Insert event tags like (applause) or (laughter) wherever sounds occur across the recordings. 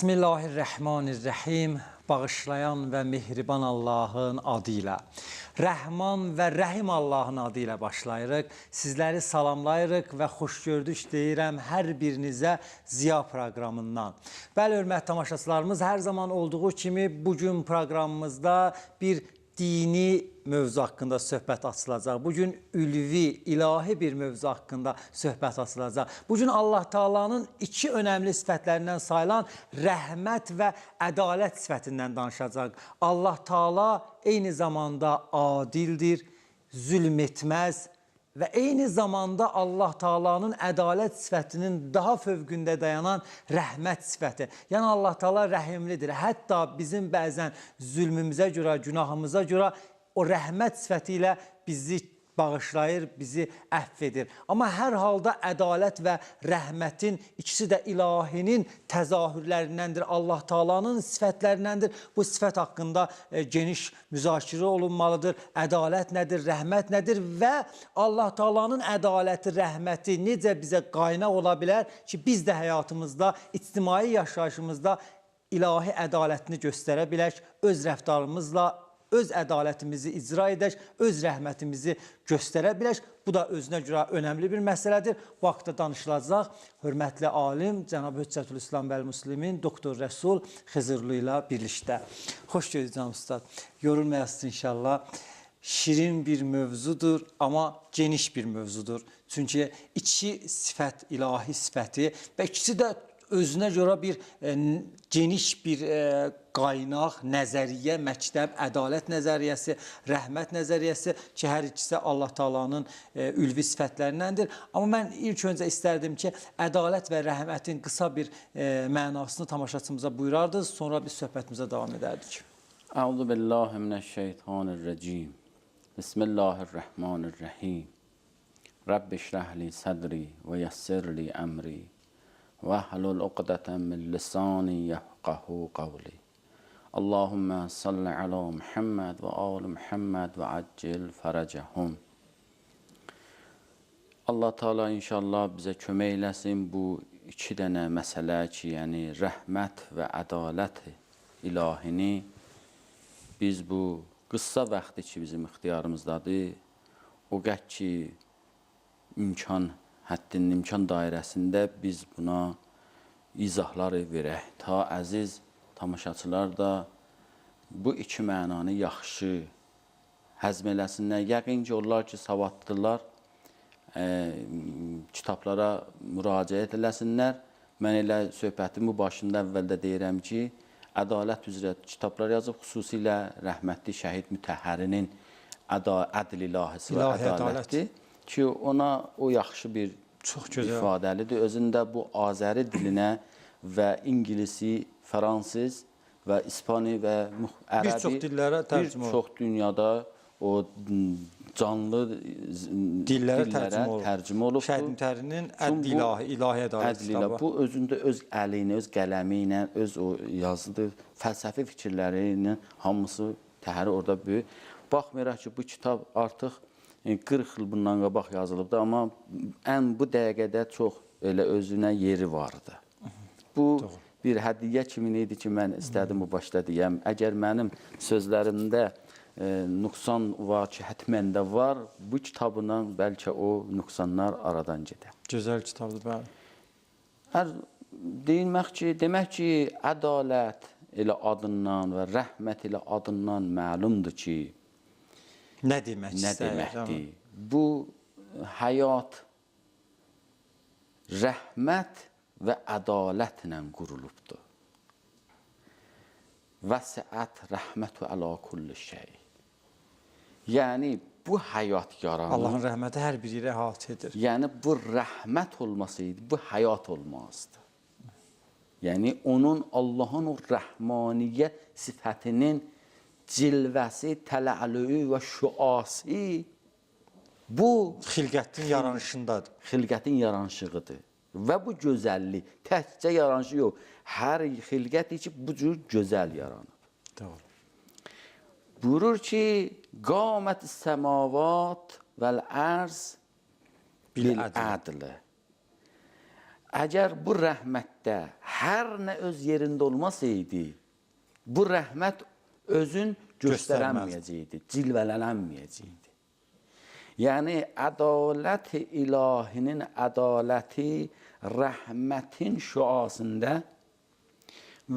Bismillahirrahmanirrahim. Bağışlayan və mehriban Allahın adı ilə. Rəhman və Rəhim Allahın adı ilə başlayırıq. Sizləri salamlayırıq və xoş gördük deyirəm hər birinizə Ziya proqramından. Bəli, hörmətli tamaşaçılarımız, hər zaman olduğu kimi bu gün proqramımızda bir dini mövzu haqqında söhbət açılacaq. Bu gün ülvi, ilahi bir mövzu haqqında söhbət açılacaq. Bu gün Allah Taala'nın iki önəmli sifətlərindən sayılan rəhmət və ədalət sifətindən danışacaq. Allah Taala eyni zamanda adildir, zülm etməz və eyni zamanda Allah Taala'nın ədalət sifətinin daha fövqündə dayanan rəhmət sifəti. Yəni Allah Taala rəhimlidir. Hətta bizim bəzən zülmümüzə görə, günahımıza görə o rəhmət sifəti ilə bizi bağışlayır, bizi əfv edir. Amma hər halda ədalət və rəhmətin ikisi də ilahinin təzahürlərindəndir. Allah Taala'nın sifətlərindəndir. Bu sifət haqqında e, geniş müzakirə olunmalıdır. Ədalət nədir, rəhmət nədir və Allah Taala'nın ədaləti, rəhməti necə bizə qaynaq ola bilər ki, biz də həyatımızda, ictimai yaşayışımızda ilahi ədalətini göstərə bilək, öz rəftarımızla öz ədalətimizi icra edək, öz rəhmətimizi göstərə bilək. Bu da özünə görə önəmli bir məsələdir. Haqda danışılacaq. Hörmətli alim cənab Hüccətül İslam bəl Müslimin doktor Rəsul Xızırlı ilə birlikdə. Xoş gördük canım ustad. Yorulmayasınız inşallah. Şirin bir mövzudur, amma geniş bir mövzudur. Çünki iki sifət, ilahi sifəti və ikisi də özünə görə bir e, geniş bir e, qaynaq, nəzəriyyə, məktəb, ədalət nəzəriyyəsi, rəhmət nəzəriyyəsi ki, hər ikisi Allah Taala'nın e, ülvi sifətlərindəndir. Amma mən ilk öncə istərdim ki, ədalət və rəhmətin qısa bir e, mənasını tamaşaçımıza buyurardınız, sonra biz söhbətimizə davam edərdik. Euzu billahi mineşşeytanirracim. Bismillahirrahmanirrahim. Rabbi şrah li sadri ve yessir li emri. Vahlul uqdeten min lisani yefqahu qavli. Allahümme salli ala Muhammed ve ali Muhammed ve accil faracahum. Allah Teala inşallah bizə kömək eləsin bu iki dənə məsələ ki, yəni rəhmət və ədalət ilahini biz bu qısa vaxtı ki, bizim ixtiyarımızdadır, o qəd ki, imkan, həddinin imkan dairəsində biz buna izahlar verək. Ta əziz tamaşaçılar da bu iki mənanı yaxşı həzm eləsinlər. Yəqin ki, onlar ki, savadlılar, e, kitablara müraciət eləsinlər. Mən elə söhbətin bu başında əvvəldə deyirəm ki, ədalət üzrə kitablar yazıb, xüsusilə rəhmətli şəhid mütəhhərinin əda, ədl ilahisi və ədalətdir ki, ona o yaxşı bir Çox gözəl. ifadəlidir. Özündə bu Azəri dilinə və İngilisi, fransız və İspani və ərəbi Bir çox dillərə tərcümə Bir çox dünyada o canlı z- Dillərə tərcümə olunub. tərcümə olubdur. Şəhid Mütəhhərinin Çünki Ədl İlahi, İlahi Ədalət kitabı. bu özündə öz əli ilə, öz qələmi ilə, öz o yazıdır, fəlsəfi fikirləri ilə hamısı təhəri orada böyük. Baxmayaraq ki, bu kitab artıq 40 il bundan qabaq yazılıbdı, amma ən bu dəqiqədə çox elə özünə yeri vardı. Bu bir hədiyyə kimi idi ki, mən istədim bu başda deyəm. Əgər mənim sözlərimdə e, nüqsan var ki, həttən də var, bu kitabla bəlkə o nüqsanlar aradan gedər. Gözəl kitabdır, bəli. Hər deyilmək ki, demək ki, ədalət elə adından və rəhmət elə adından məlumdur ki, Nə demək nə istəyir? deməkdir? Bu həyat rəhmət və ədalətlə qurulubdur. Vəsiət rəhmətu əla kulli şey. Yəni bu həyat yaranır. Allahın rəhməti hər bir yerə əhatə edir. Yəni bu rəhmət olmasaydı, bu həyat olmazdı. Yəni onun Allahın o rəhmaniyyə sifətinin cilvəsi, tələllüyü və şüası bu Xilqətin yaranışındadır. xilqətin yaranışığıdır. Və bu gözəllik təkcə yaranışı yox, hər xilqət ki bu cür gözəl yaranıb. Doğru. Buyurur ki, qamət səmavat vəl ərz Bil bil ədl. ədl. Əgər bu rəhmətdə hər nə öz yerində olmasaydı, bu rəhmət özün göstərənməyəcəkdi, cilvələnməyəcəkdi. Yəni ədalət ilahinin ədaləti rəhmətin şüasında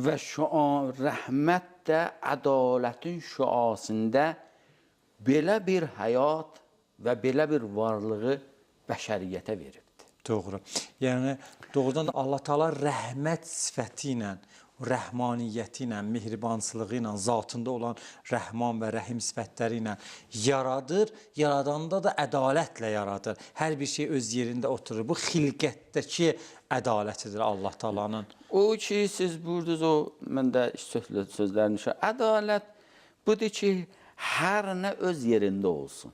və şua rəhmət də ədalətin şüasında belə bir həyat və belə bir varlığı bəşəriyyətə veribdir. Doğru. Yəni doğrudan da Allah Taala rəhmət sifəti ilə, rəhmaniyyəti ilə, mehribançılığı ilə, zatında olan rəhman və rəhim sifətləri ilə yaradır. Yaradanda da ədalətlə yaradır. Hər bir şey öz yerində oturur. Bu xilqətdəki ədalətidir Allah Taalanın. O ki siz burdunuz o mən də sözlə sözlərini ədalət budur ki hər nə öz yerində olsun.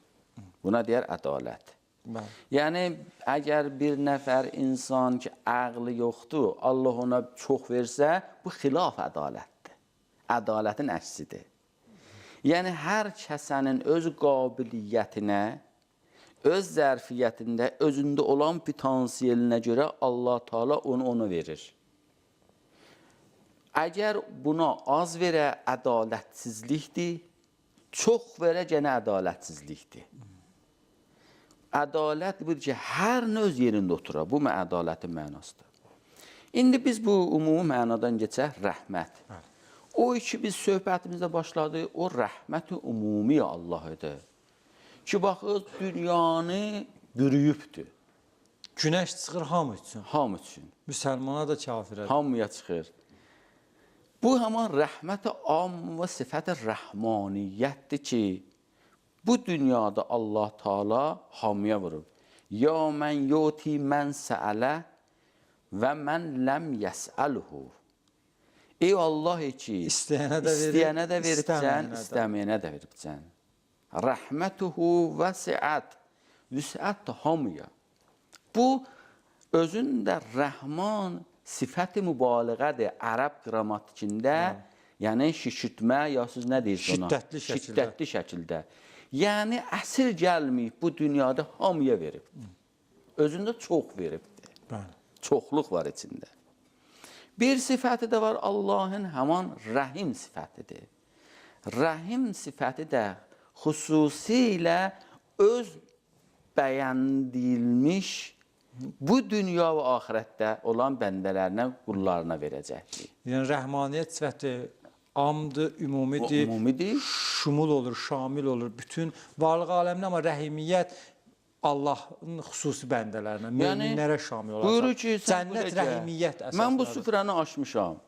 Buna deyər ədalət. Bəli. Yəni əgər bir nəfər insan ki ağlı yoxdur, Allah ona çox versə, bu xilaf ədalətdir. Ədalətin əksidir. Yəni hər kəsənin öz qabiliyyətinə, öz zərfiyyətində, özündə olan potansiyelinə görə Allah Taala onu ona verir. Əgər buna az verə ədalətsizlikdir, çox verə gənə ədalətsizlikdir. Ədalət budur ki, hər nə öz yerində oturur. Bu ədalətin mənasıdır. İndi biz bu ümumi mənadan keçək rəhmət. O ki biz söhbətimizdə başladı, o rəhməti ümumi Allah idi. Ki baxız dünyanı bürüyübdür Günəş çıxır hamı üçün. hamı üçün. Müsəlmana da kafirə. hamıya çıxır. Bu həman rəhmət-i am və sifət-i rəhmaniyyətdir ki, bu dünyada Allah Taala hamıya vurub. Ya mən yuti mən səələ və mən ləm yəsəlhu. Ey Allah ki, İstəyənə də verib, istəyənə də veribsən, istəməyənə də. istəməyənə də veribsən. Rəhmətuhu vəsiət. Vüsət də hamıya. Bu özündə rəhman sifəti mübaliğədir ərəb qrammatikində. Yəni şişirtmə ya siz nə deyirsiniz ona? Şiddətli şəkildə. Şiddətli şəkildə. Yəni əsir gəlməyib bu dünyada hamıya verib. Özündə çox veribdir. Bəli. Çoxluq var içində. Bir sifəti də var Allahın həman rəhim sifətidir. Rəhim sifəti də xüsusilə öz bəyəndilmiş bu dünya və axirətdə olan bəndələrinə, qullarına verəcəkdir. Yəni rəhmaniyyət sifəti amdır, ümumidir. O ümumidir. Şumul olur, şamil olur bütün varlıq aləminə, amma rəhimiyyət Allahın xüsusi bəndələrinə, möminlərə şamil olacaq. Buyurur ki, cənnət rəhimiyyət əsaslarıdır. Mən bu süfrəni açmışam.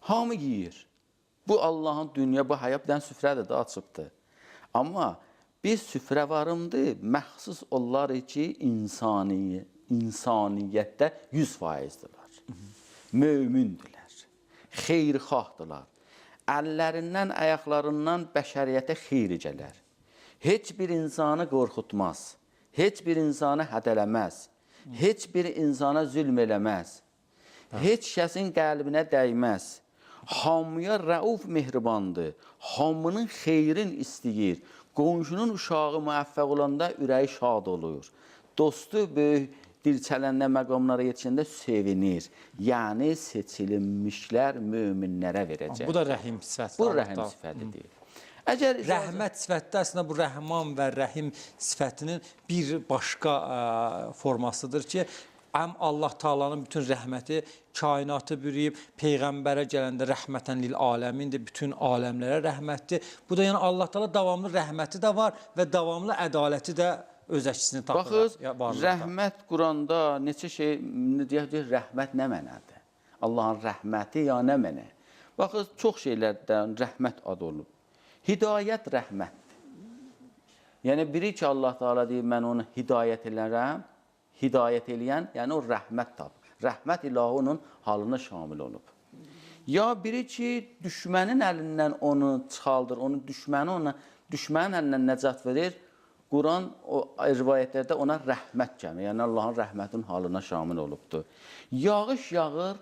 Hamı yeyir. Bu Allahın dünya bu həyat dən süfrədir də açıbdır. Amma bir süfrə varımdır, məxsus onlar ki, insani, insaniyyətdə 100%dirlər. Mömündürlər. Xeyirxahdırlar. Əllərindən, ayaqlarından bəşəriyyətə xeyir gələr. Heç bir insanı qorxutmaz. Heç bir insanı hədələməz. Heç bir insana zülm eləməz. Heç kəsin qəlbinə dəyməz. Hamıya rəuf mehribandır. Hamının xeyrin istəyir. Qonşunun uşağı müvəffəq olanda ürəyi şad olur. Dostu böyük dirçələndə məqamlara yetişəndə sevinir. Yəni seçilinmişlər möminlərə verəcək. Bu da rəhim sifətidir. Bu rəhim sifətidir. Əgər Rəhmət sifəti də əslində bu rəhman və rəhim sifətinin bir başqa ə, formasıdır ki, həm Allah Taala'nın bütün rəhməti kainatı bürüyüb, peyğəmbərə gələndə rəhmətən lil aləmindir, bütün aləmlərə rəhmətdir. Bu da yəni Allah Taala davamlı rəhməti də var və davamlı ədaləti də öz əksini tapır. Varlıqda. rəhmət Quranda neçə şey deyək ki, rəhmət nə mənadır? Allahın rəhməti ya nə mənə? Baxız, çox şeylərdən rəhmət adı olub. Hidayət rəhmətdir. Yəni biri ki Allah Taala deyir mən onu hidayət elərəm, hidayət eləyən, yəni o rəhmət tap. Rəhmət ilahı onun halına şamil olub. Ya biri ki düşmənin əlindən onu çıxaldır, onu düşməni ona düşmənin əlindən nəcat verir. Quran o rivayətlərdə ona rəhmət gəlir. Yəni Allahın rəhmətinin halına şamil olubdur. Yağış yağır,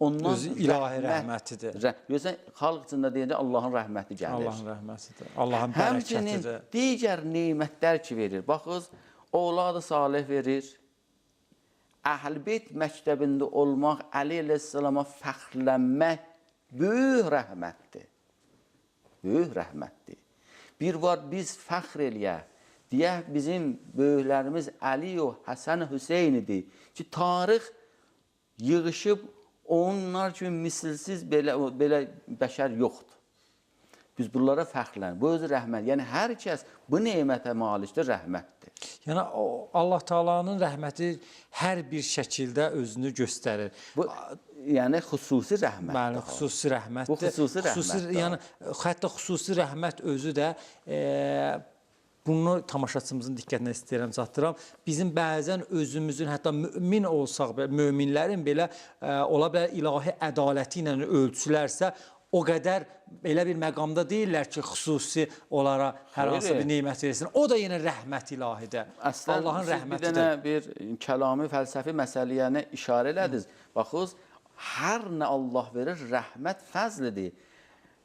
ondan Özü ilahi rəhmətidir. Rə, görsən xalq içində deyəndə Allahın rəhməti gəlir. Allahın rəhmətidir. Allahın Həmçinin bərəkətidir. digər nemətlər ki verir. Baxız, ovladı salih verir. Əhl-Beyt məktəbində olmaq, Əli əleyhissalama fəxrlənmək böyük rəhmətdir. Böyük rəhmətdir. Bir var biz fəxr eləyək. Deyək bizim böyüklərimiz Əli və Həsən Hüseyn idi ki, tarix yığışıb onlar kimi misilsiz belə belə bəşər yoxdur. Biz bunlara fəxrlən. Bu özü rəhmət. Yəni hər kəs bu nemətə malikdir, rəhmətdir. Yəni Allah Taala'nın rəhməti hər bir şəkildə özünü göstərir. Bu yəni xüsusi rəhmətdir. Bəli, xüsusi rəhmətdir. Bu xüsusi rəhmətdir. yəni hətta xüsusi rəhmət özü də e, bunu tamaşaçımızın diqqətinə istəyirəm çatdıram. Bizim bəzən özümüzün hətta mömin olsaq möminlərin belə e, ola bilər ilahi ədaləti ilə ölçülərsə o qədər belə bir məqamda deyirlər ki, xüsusi olaraq hər hansı bir nemət versin. O da yenə rəhmət ilahidir. Əslən Allahın siz bir rəhmətidir. dənə bir kəlami fəlsəfi məsələyənə işarə elədiniz. Baxınız, hər nə Allah verir, rəhmət fəzlidir.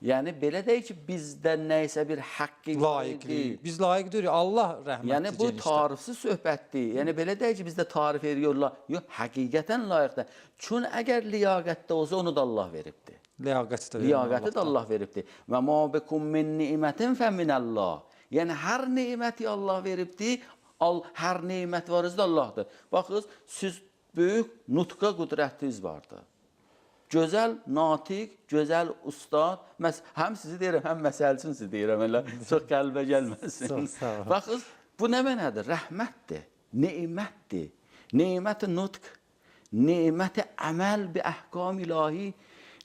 Yəni belə deyil ki, bizdə nə isə bir haqqı Layiqlik. Biz layiq deyirik. Allah rəhmətli Yəni bu tarifsiz söhbətdir. Yəni belə deyil ki, bizdə tarif ediyorlar. Yox, həqiqətən layiqdir. Çün əgər liyaqətdə olsa onu da Allah veribdi. Liyaqəti də Liyaqəti də Allah veribdi. Və ma bikum min ni'mətin fə minəllah. Yəni hər neməti Allah veribdi. Al, hər nemət var izdə Allahdır. Baxınız, siz böyük nutqa qüdrətiniz vardı. Gözəl natiq, gözəl ustad. Məs həm sizi deyirəm, həm məsəlçin sizi deyirəm. Elə (laughs) çox qəlbə gəlməsin. Baxınız, bu nə mənadır? Rəhmətdir, nemətdir. Neməti nutq, neməti əməl bi əhkam ilahi,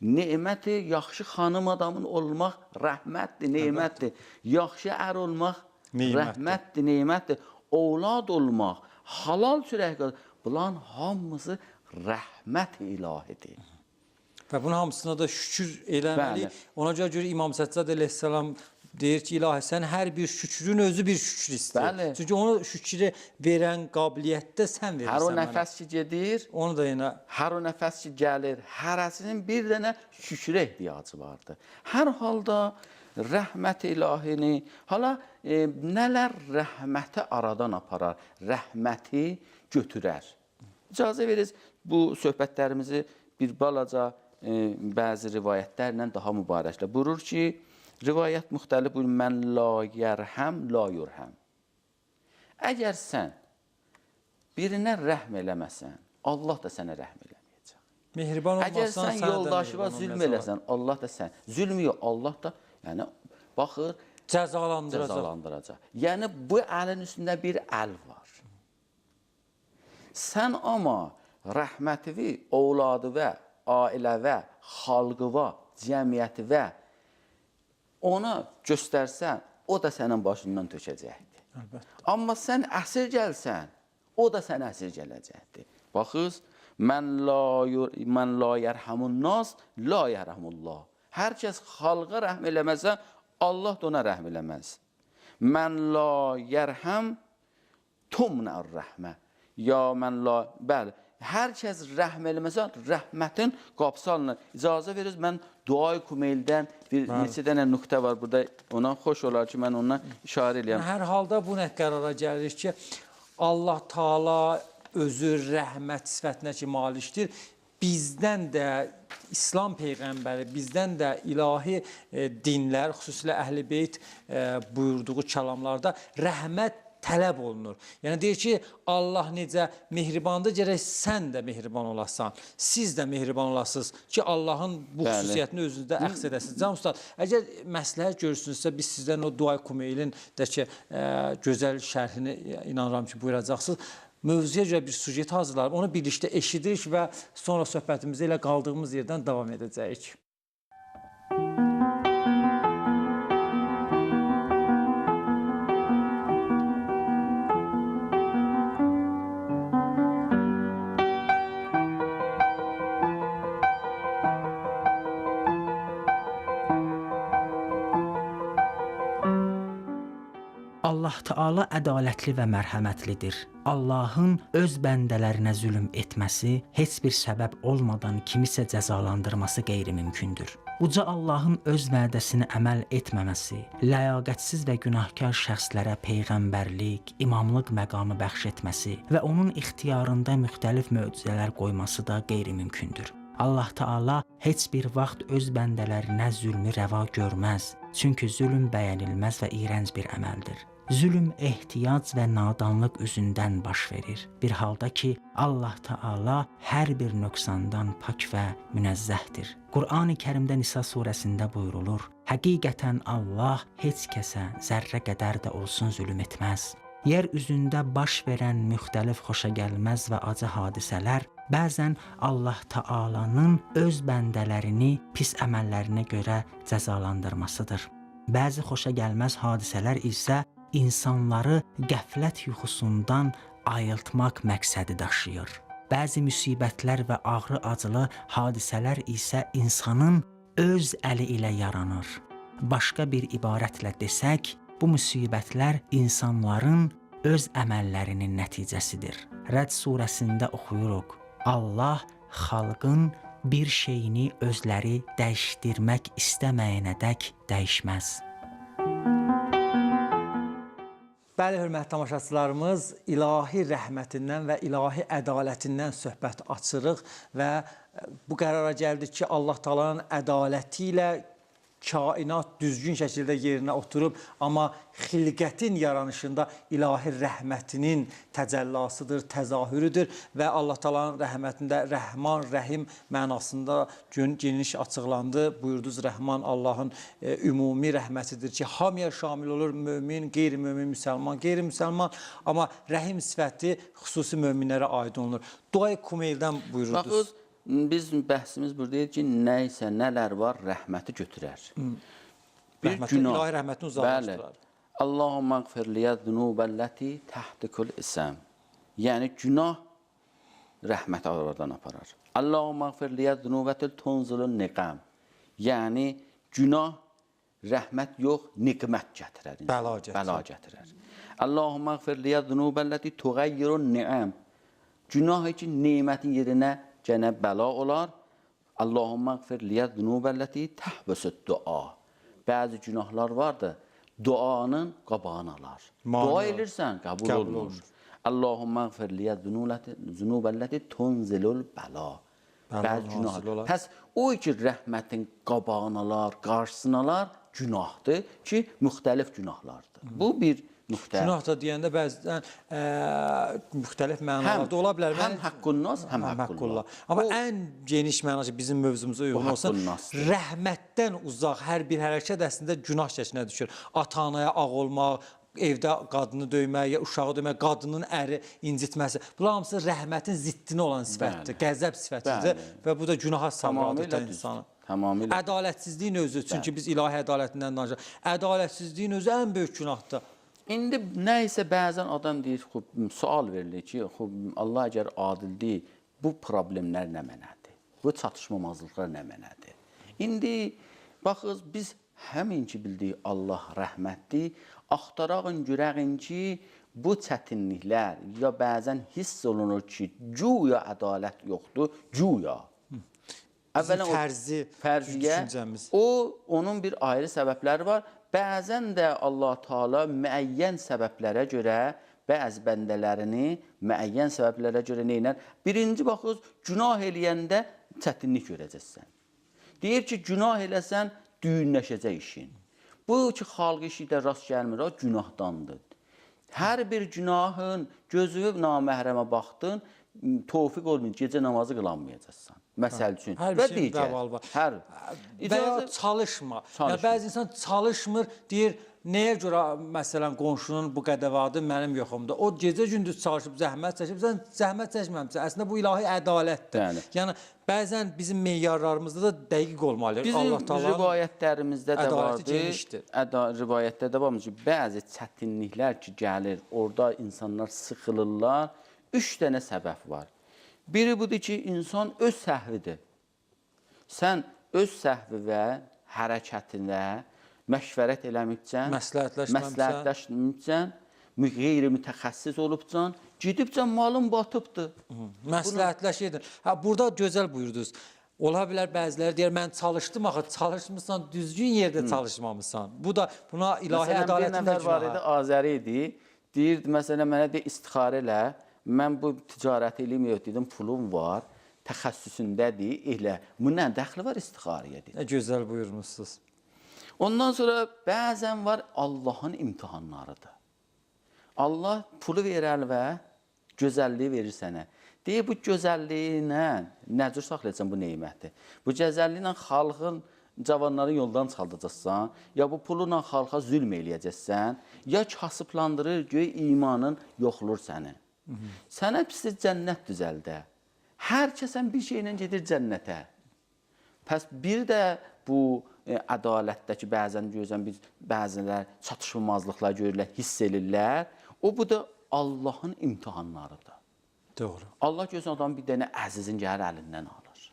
neməti yaxşı xanım adamın olmaq rəhmətdir, nemətdir. Yaxşı ər olmaq rəhmətdir, nemətdir. Ovlad olmaq, halal çörək qazanmaq, bunların hamısı rəhmət ilahidir. Və bunun hamısına da şükür eləməli. Bəli. Ona görə görə İmam Səccad əleyhissalam deyir ki, ilahi sən hər bir şükrün özü bir şükür istəyir. Bəli. Çünki onu şükrü verən qabiliyyətdə sən verirsən. Hər o nəfəs ki gedir, Onu da yenə hər o nəfəs ki gəlir, hərəsinin bir dənə şükrə ehtiyacı vardır. Hər halda rəhmət ilahini, hala e, nələr rəhməti aradan aparar, rəhməti götürər. İcazə verirsiniz bu söhbətlərimizi bir balaca bəzi rivayətlərlə daha mübarəklə. Buyurur ki, rivayət müxtəlif buyurur, mən la yərhəm, la yurhəm. Əgər sən birinə rəhm eləməsən, Allah da sənə rəhm eləməyəcək. mehriban olmasan Əgər sən mehriban zülm eləsən, Allah da sən. Zülm yox, Allah da yəni baxır, cəzalandıracaq. cəzalandıracaq. Yəni bu əlin üstündə bir əl var. Sən amma rəhmətivi ovladıva, ailəvə, xalqıva, cəmiyyətivə ona göstərsən, o da sənin başından tökəcəkdir. Əlbəttə. Amma sən əsir gəlsən, o da sənə əsir gələcəkdir. Baxız, mən la mən la yerhamun nas, la yerhamullah. Hər kəs xalqa rəhm eləməsə, Allah da ona rəhm eləməz. Mən la yerham tumnər rəhmə. Ya mən la, bəli, hər kəs rəhm eləməsə, rəhmətin qapısı alınır. İcazə verirsiniz, mən duay kumeldən bir neçə dənə nöqtə var burada. Ona xoş olar ki, mən ona işarə eləyəm. Hər halda bu nə qərara gəlir ki, Allah Taala özü rəhmət sifətinə ki malikdir. Bizdən də İslam peyğəmbəri, bizdən də ilahi e, dinlər, xüsusilə Əhl-i-Beyt e, buyurduğu kəlamlarda rəhmət tələb olunur. Yəni deyir ki, Allah necə mehribandır, gərək sən də mehriban olasan. Siz də mehriban olasınız ki, Allahın bu Bəli. xüsusiyyətini özünüzdə əks edəsiniz. Can ustad, əgər məsləhət görürsünüzsə biz sizdən o Duay Kumeylin də ki, ə, gözəl şərhini inanıram ki, buyuracaqsınız. Mövzuya görə bir sujet hazırlayıb, onu birlikdə eşidirik və sonra söhbətimizə elə qaldığımız yerdən davam edəcəyik. Allah Taala ədalətli və mərhəmətlidir. Allahın öz bəndələrinə zülm etməsi heç bir səbəb olmadan kimisə cəzalandırması qeyri-mümkündür. Uca Allahın öz vədəsinə əməl etməməsi, ləyaqətsiz və günahkar şəxslərə peyğəmbərlik, imamlıq məqamı bəxş etməsi və onun ixtiyarında müxtəlif möcüzələr qoyması da qeyri-mümkündür. Allah Taala heç bir vaxt öz bəndələrinə zülmü rəva görməz. Çünki zülm bəyənilməz və iyrənc bir əməldir. Zülm ehtiyac və nadanlıq üzündən baş verir. Bir halda ki, Allah Taala hər bir nöqsandan pak və münezzəhdir. Qurani-Kərimdə Nisa surəsində buyurulur: Həqiqətən Allah heç kəsə zərrə qədər də olsun zülm etməz. Yer üzündə baş verən müxtəlif xoşagəlməz və acı hadisələr bəzən Allah Taalanın öz bəndələrini pis əməllərinə görə cəzalandırmasıdır. Bəzi xoşagəlməz hadisələr isə insanları qəflət yuxusundan ayıltmaq məqsədi daşıyır. Bəzi müsibətlər və ağrı-acılı hadisələr isə insanın öz əli ilə yaranır. Başqa bir ibarətlə desək, bu müsibətlər insanların öz əməllərinin nəticəsidir. Rəd surəsində oxuyuruq: Allah xalqın bir şeyini özləri dəyişdirmək istəməyənədək dəyişməz. Bəli, hörmətli tamaşaçılarımız, ilahi rəhmətindən və ilahi ədalətindən söhbət açırıq və bu qərara gəldik ki, Allah Taala'nın ədaləti ilə kainat düzgün şəkildə yerinə oturub, amma xilqətin yaranışında ilahi rəhmətinin təcəllasıdır, təzahürüdür və Allah Taala'nın rəhmətində Rəhman, Rəhim mənasında gün geniş açıqlandı. Buyurdunuz Rəhman Allahın e, ümumi rəhmətidir ki, hamıya şamil olur, mömin, qeyri-mömin, müsəlman, qeyri-müsəlman, amma Rəhim sifəti xüsusi möminlərə aid olunur. Duay Kumeyldən buyururdunuz. Baxız, biz bəhsimiz buradaydı ki, nə isə nələr var, rəhməti götürər. Bir Rəhməti, ilahi rəhmətini uzaqlaşdırar. Bəli. Allahumma gfir liyə zunubəlləti təhtikul isəm. Yəni günah rəhmət oradan aparar. Allahumma gfir liyə zunubətil tunzulun niqam. Yəni günah rəhmət yox, niqmət gətirər. Bəla gətirər. Bəla gətirər. Allahumma gfir liyə zunubəlləti tuğayyirun ni'am. Günah ki, nemətin yerinə gənə bəla olar. Allahumma gfir liyə zunubəlləti təhbəsüd dua. Bəzi günahlar vardır, duanın qabağını alar. Mane Dua edirsən, qəbul, Qəbul olunur. olunur. Allahumma gfir liyə zunubəlləti tunzilul bəla. Bəzi günahlar. Pəs o ki rəhmətin qabağını alar, qarşısını alar, günahdır ki, müxtəlif günahlardır. Bu bir nöqtə. Günah da deyəndə bəzən ə, müxtəlif mənalarda ola bilər. Həm Mən- haqqun nas, həm Həm haqqullah. Amma ən geniş mənası bizim mövzumuza uyğun olsun. Rəhmətdən uzaq hər bir hərəkət əslində günah çəkinə düşür. Ata-anaya ağ olmaq, evdə qadını döymək, ya uşağı döymək, qadının əri incitməsi. Bunlar hamısı rəhmətin ziddinə olan sifətdir, Bəli. qəzəb sifətidir Bəli. və bu da günaha düzdür. insanı. Tamamilə. Ədalətsizliyin özü, çünki biz ilahi ədalətindən danışırıq. Ədalətsizliyin özü ən böyük günahdır. İndi nə isə bəzən adam deyir, xub, sual verilir ki, xub, Allah əgər adildir, bu problemlər nə mənədir? Bu çatışmamazlıqlar nə mənədir? İndi baxız biz həmin ki bildik Allah rəhmətdir, axtarağın görəğin ki, bu çətinliklər ya bəzən hiss olunur ki, güya ədalət yoxdur, güya. Əvvələn o fərzi fərziyyə düşüncəmiz. o onun bir ayrı səbəbləri var. Bəzən də Allah Taala müəyyən səbəblərə görə bəzi bəndələrini müəyyən səbəblərə görə nə edir? Birinci baxız, günah eləyəndə çətinlik görəcəksən. Deyir ki, günah eləsən düyünləşəcək işin. Bu ki, xalq işi də rast gəlmir, o günahdandır. Hər bir günahın gözü naməhrəmə baxdın, tofiq olmayın, gecə namazı qılanmayacaqsan. Məsəl üçün. Hər və digər. vəbalı var. Hər. Və ya çalışma. Yəni Çalışma. bəzi insan çalışmır, deyir, nəyə görə məsələn qonşunun bu qədəvadı mənim yoxumda. O gecə gündüz çalışıb zəhmət çəkib, sən zəhmət çəkməmisən. Əslində bu ilahi ədalətdir. Bəli. Yəni bəzən bizim meyarlarımızda da dəqiq olmalıdır. Bizim Allah Taala rivayətlərimizdə də vardır. genişdir. Əda rivayətdə də varmış ki, bəzi çətinliklər ki gəlir, orada insanlar sıxılırlar. 3 dənə səbəb var. Biri budur ki, insan öz səhvidir. Sən öz səhvi və hərəkətinə məşvərət məsləhətləşməmisən, mü- qeyri-mütəxəssis olubsan, gedibsən malın batıbdı. Məsləhətləşirdin. Ha burada gözəl buyurdunuz. Ola bilər bəziləri deyər mən çalışdım axı çalışmısan düzgün yerdə çalışmamısan. Bu da buna ilahi ədalətin də var idi. Azəri idi. Deyirdi, məsələn, mənə de istixarə elə. Mən bu ticarət eləyim, dedim, pulum var, təxəssüsündədir, elə. Bu nə dəxli var istixarəyə. Nə gözəl buyurmusunuz. Ondan sonra bəzən var Allahın imtahanlarıdır. Allah pulu verər və gözəlliyi verir sənə. Deyir bu gözəlliyinə nə cür saxlayacaqsan bu neməti? Bu gözəlliyinlə xalqın cavanları yoldan çıxardacaqsan, ya bu pulla xalqa zülm eləyəcəksən, ya kasıblandırır göy imanın yoxlur səni. Sənə pis cənnət düzəldə. Hər kəsən bir şeylə gedir cənnətə. Pəs bir də bu e, ədalətdəki bəzən görürsən biz bəzilər çatışmazlıqlar görürlər, hiss elirlər. O bu da Allahın imtahanlarıdır. Doğru. Allah görsən adam bir dənə əzizin gəlir əlindən alır.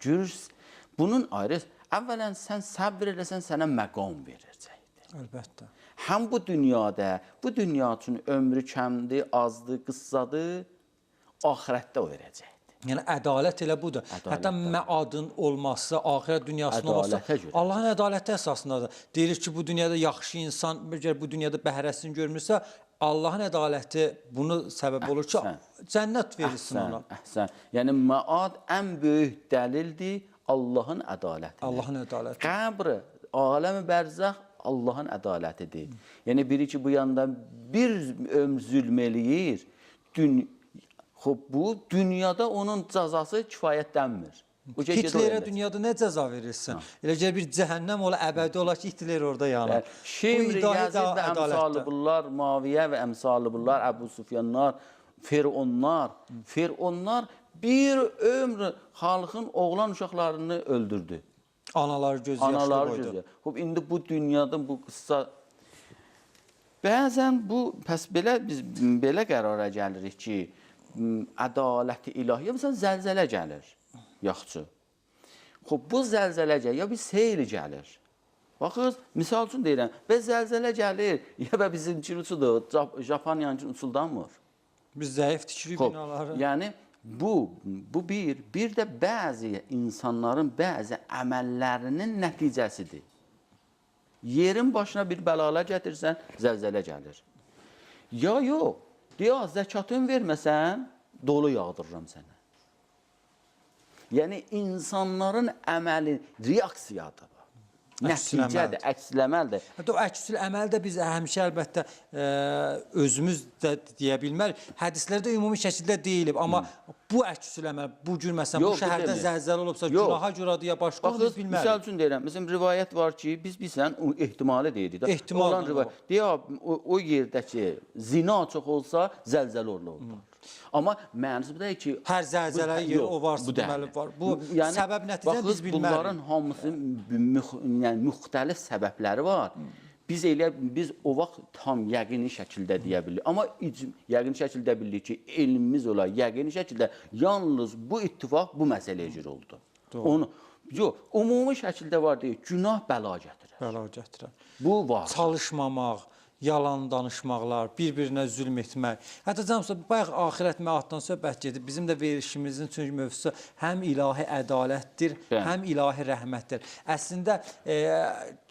Görürsün, bunun ayrı əvvələn sən səbr eləsən sənə məqam verəcəkdir. Əlbəttə. Həm bu dünyada, bu dünya üçün ömrü kəmdir, azdır, qıssadır, axirətdə o verəcəkdir. Yəni ədalət elə budur. Ədalət Hətta məadın olması, axirət dünyasının olması. Allahın ədaləti əsasındadır. Deyilir ki, bu dünyada yaxşı insan, əgər bu dünyada bəhrəsini görmürsə, Allahın ədaləti bunu səbəb olur ki, Əhsən. cənnət verilsin Əhsən, ona. əhsən. Yəni məad ən böyük dəlildir Allahın ədaləti. Allahın ədaləti. Qəbr, aləmi bərzəx Allahın ədalətidir. Yəni biri ki bu yanda bir ömr zülm eləyir, dün Xoş bu dünyada onun cəzası kifayətlənmir. Hitlerə dünyada nə cəza verirsən? Eləcə bir cəhənnəm ola, əbədi ola ki, Hitler orada yanar. Şimr, ilahi Yazid və əmsalı bunlar, Maviyə və əmsalı bunlar, Əbu Sufyanlar, Fironlar, Fironlar bir ömr xalqın oğlan uşaqlarını öldürdü. Anaları göz yaşlı Anaları qoydu. gözü. Xoş indi bu dünyada bu qıssa Bəzən bu pəs belə biz belə qərara gəlirik ki, ədaləti ilahiyyə məsələn zəlzələ gəlir. Yaxşı. Xoş bu zəlzələ ya bir seyr gəlir. Baxın, misal üçün deyirəm, və zəlzələ gəlir, (laughs) ya və bizimki uçudur, Jap- Japoniyanki uçuldanmır. Biz zəif tikirik binaları. yəni bu bu bir, bir də bəzi insanların bəzi əməllərinin nəticəsidir. Yerin başına bir bəlalar gətirsən, zəlzələ gəlir. Ya yox, deyə zəkatını verməsən, dolu yağdırıram sənə. Yəni insanların əməli reaksiyadır. Nəticədir, əksləməlidir. Hətta o əksül əməl də biz həmişə əlbəttə ə, özümüz də deyə bilmərik. Hədislərdə ümumi şəkildə deyilib, amma bu əksül əməl bu gün məsələn Yox, bu şəhərdə zəlzələ olubsa Yox. günaha görədir ya başqa onu Baxın, biz bilmərik. misal üçün deyirəm, məsələn rivayət var ki, biz bilsən ehtimalı deyirik də. Ehtimal Olan rivayət. Deyə o, o yerdəki zina çox olsa zəlzələ olur. Amma mənası bu deyil ki, Hər zəlzələ yeri o varsa bu deməli var. Bu səbəb nəticəni biz bilmərik. Bunların hamısı müx, yəni müxtəlif səbəbləri var. Biz elə biz o vaxt tam yəqini şəkildə deyə bilirik. Amma icm, yəqini şəkildə bilirik ki, elmimiz ola yəqini şəkildə yalnız bu ittifaq bu məsələyə görə oldu. Onu yox, ümumi şəkildə var deyil, günah bəla gətirir. Bəla gətirər. Bu var. Çalışmamaq, yalan danışmaqlar, bir-birinə zülm etmək. Hətta cəmsə bayaq axirət məaddan söhbət gedir. Bizim də verişimizin çünki mövzusu həm ilahi ədalətdir, Bəli. həm ilahi rəhmətdir. Əslində e,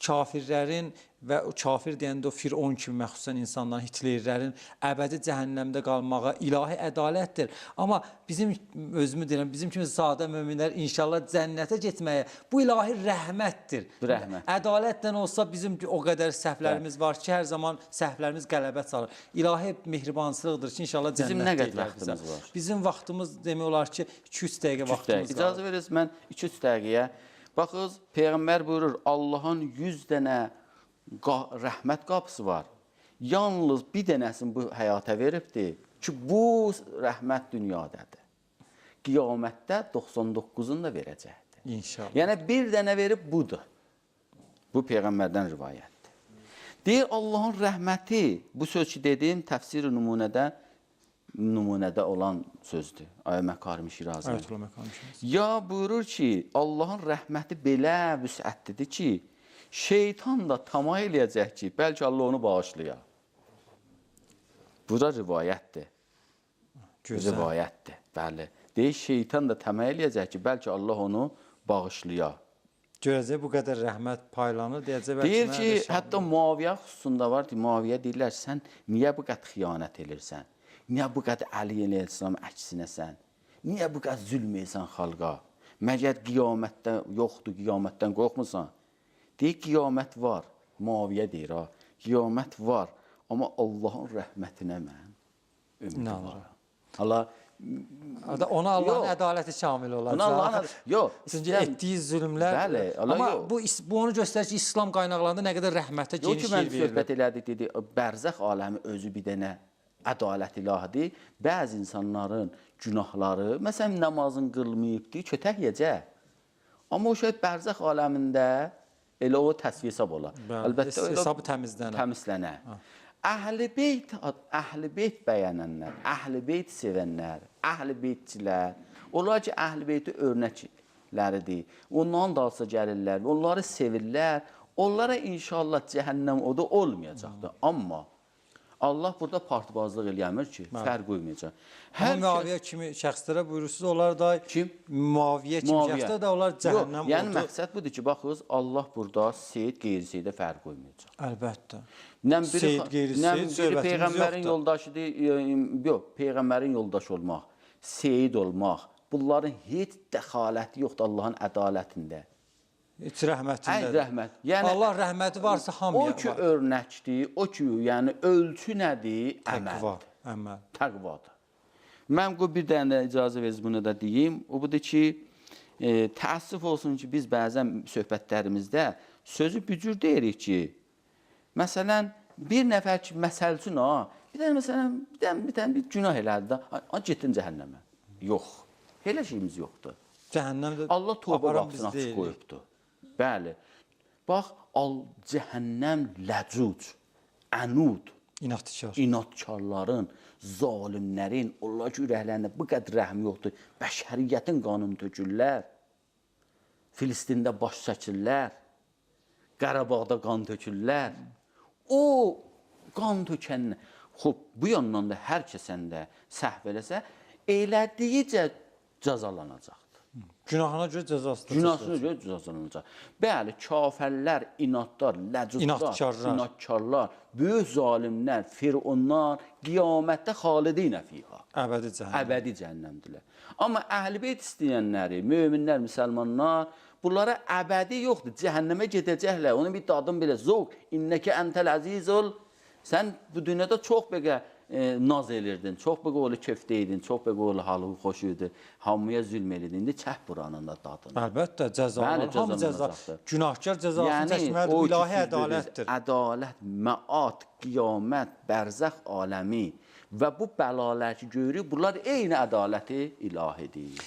kafirlərin və o kafir deyəndə o Firon kimi məxsusən insanların, Hitlerlərin əbədi cəhənnəmdə qalmağı ilahi ədalətdir. Amma bizim özümü deyirəm, bizim kimi sadə möminlər inşallah cənnətə getməyə bu ilahi rəhmətdir. Bu rəhmət. Ədalətlə olsa bizim o qədər səhvlərimiz var ki, hər zaman səhvlərimiz qələbə çalır. İlahi mehribançılıqdır ki, inşallah cənnət Bizim nə qədər vaxtımız var? Bizim vaxtımız demək olar ki, 2-3 dəqiqə vaxtımız dəqiqə. İcazə var. verirsiniz mən 2-3 dəqiqəyə. Baxınız, peyğəmbər buyurur, Allahın 100 dənə rəhmət qapısı var. Yalnız bir dənəsini bu həyata veribdi ki, bu rəhmət dünyadadır. Qiyamətdə 99-unu da verəcəkdir. İnşallah. Yəni bir dənə verib budur. Bu peyğəmbərdən rivayətdir. Deyir Allahın rəhməti, bu söz ki dedim təfsir nümunədə nümunədə olan sözdür. Ayə Məkarim Şirazi. Ayətullah məqamı. Ya buyurur ki, Allahın rəhməti belə vüsətlidir ki, Şeytan da tamah eləyəcək ki, bəlkə Allah onu bağışlaya. Bu da rivayətdir. Gözəl. Rivayətdir. Bəli. Deyir şeytan da təməl eləyəcək ki, bəlkə Allah onu bağışlaya. Görəcək bu qədər rəhmət paylanır, deyəcək bəlkə Deyir ki, hətta Muaviyə xüsusunda var Muaviyə deyirlər, sən niyə bu qədər xəyanət edirsən? Niyə bu qədər Əli əleyhissalam əksinəsən? Niyə bu qədər zülm edirsən xalqa? Məgər qiyamətdə yoxdur, qiyamətdən qorxmursan? Deyir, qiyamət var. Muaviyə deyir ha, qiyamət var. Amma Allahın rəhmətinə mən ümid. Allah Ada- Ona Allahın Yox. ədaləti şamil olacaq. Ona Allahın yox. Çünki istəyirəm- etdiyi zülmlər. Bəli, Amma yox. bu bu onu göstərir ki, İslam qaynaqlarında nə qədər rəhmətə Yox geniş ki, mən yer verilir. söhbət elədik, dedi, bərzəx aləmi özü bir dənə ədalət ilahidir. Bəzi insanların günahları, məsələn, namazın qılmayıbdı, kötək yeyəcək. Amma o şey bərzəx aləmində elə o təsvir hesab olar. Bəli, hes- hesabı təmizlənər. Təmizlənər. Əhl-i beyt, əhl-i beyt bəyənənlər, əhl-i beyt sevənlər, əhl-i beytçilər, onlar ki, əhl-i beyti örnəkləridir. Ondan dalsa gəlirlər, onları sevirlər. Onlara inşallah cəhənnəm odu olmayacaqdır. Amma Allah burada partibazlıq eləmir ki, fərq qoymayacaq. Hər Hər şey- Muaviyə kimi şəxslərə buyurursunuz, onlar da Kim? Muaviyə kimi Muaviyə. şəxslər də onlar cəhənnəm Yox, yəni oldu. məqsəd budur ki, baxınız, Allah burada Seyid qeyri-Seydə fərq qoymayacaq. Əlbəttə. Nə biri, Seyid qeyri nə Seyid biri söhbətimiz peyğəmbərin yoxdur. yoldaşıdır, e, yox, peyğəmbərin yoldaşı olmaq, Seyid olmaq, bunların heç dəxaləti yoxdur Allahın ədalətində. Heç rəhmətində. Ey rəhmət. Yəni Allah rəhməti varsa hamıya o ki var. örnəkdir, o ki, yəni ölçü nədir? Təqva, əməl. Təqvadır. Mən bu bir dənə də icazə verirsiniz bunu da deyim. O budur ki, e, təəssüf olsun ki, biz bəzən söhbətlərimizdə sözü bücür deyirik ki, məsələn, bir nəfər ki, məsəl üçün ha, bir dənə məsələn, bir dənə bir, dənə bir günah elədi də, ha getdin cəhənnəmə. Yox. Elə şeyimiz yoxdur. Cəhənnəmdə Allah tövbə biz açıq qoyubdur. Bəli. Bax, al cəhənnəm ləcuc, ənud, İnadkar. inadkarların, zalimlərin, onlar ki, ürəklərində bu qədər rəhm yoxdur. Bəşəriyyətin qanunu tökürlər. Filistində baş çəkirlər. Qarabağda qan tökürlər. O qan tökən, xub, bu yandan da hər kəsəndə səhv eləsə, elədiyicə cəzalanacaqdır. Günahına görə cəzası. da Günahsına görə cəzalanacaq. Bəli, kafirlər, inadlar, ləcudlar, İnadkarlar. inadkarlar, böyük zalimlər, fironlar qiyamətdə xalidinə fiha. Əbədi cəhənnəm. Əbədi cəhənnəmdilər. Amma əhl-beyt istəyənləri, möminlər, müsəlmanlar bunlara əbədi yoxdur. Cəhənnəmə gedəcəklər. Onun bir dadın belə zövq. İnnəkə entəl əzizul. Sən bu dünyada çox belə e, naz edirdin, çox belə oğlu köftəydin, çox belə oğlu halı xoş idi. Hamıya zülm edirdin. İndi çək buranın da dadını. Əlbəttə cəzalar. Hamı cəza. Günahkar cəzasını Yəni çəkməlidir. Bu ilahi ədalətdir. Ədalət, məat, qiyamət, bərzəx aləmi və bu bəlalar ki görürük, bunlar eyni ədaləti ilahidir.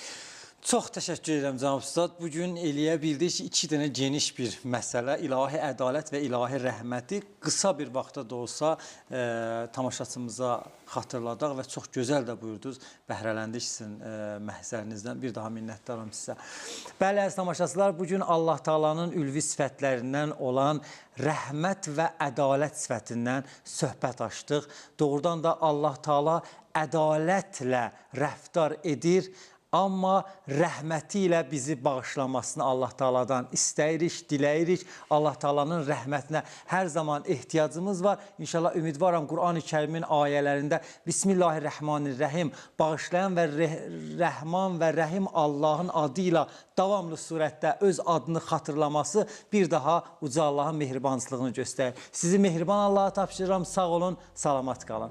Çox təşəkkür edirəm cənab ustad. Bu gün eləyə bildik ki, iki dənə geniş bir məsələ, ilahi ədalət və ilahi rəhməti qısa bir vaxtda da olsa e, tamaşaçımıza xatırladaq və çox gözəl də buyurdunuz. Bəhrələndik sizin e, məhzərinizdən. Bir daha minnətdaram sizə. Bəli, əziz tamaşaçılar, bu gün Allah Taala'nın ülvi sifətlərindən olan rəhmət və ədalət sifətindən söhbət açdıq. Doğrudan da Allah Taala ədalətlə rəftar edir. Amma rəhməti ilə bizi bağışlamasını Allah Taala'dan istəyirik, diləyirik. Allah Taala'nın rəhmətinə hər zaman ehtiyacımız var. İnşallah ümidvaram Qurani-Kərimin ayələrində Bismillahirrahmanirrahim bağışlayan və rəh Rəhman və Rəhim Allahın adı ilə davamlı surətdə öz adını xatırlaması bir daha uca Allahın mehribançılığını göstərir. Sizi mehriban Allah'a tapşırıram. Sağ olun, salamat qalın.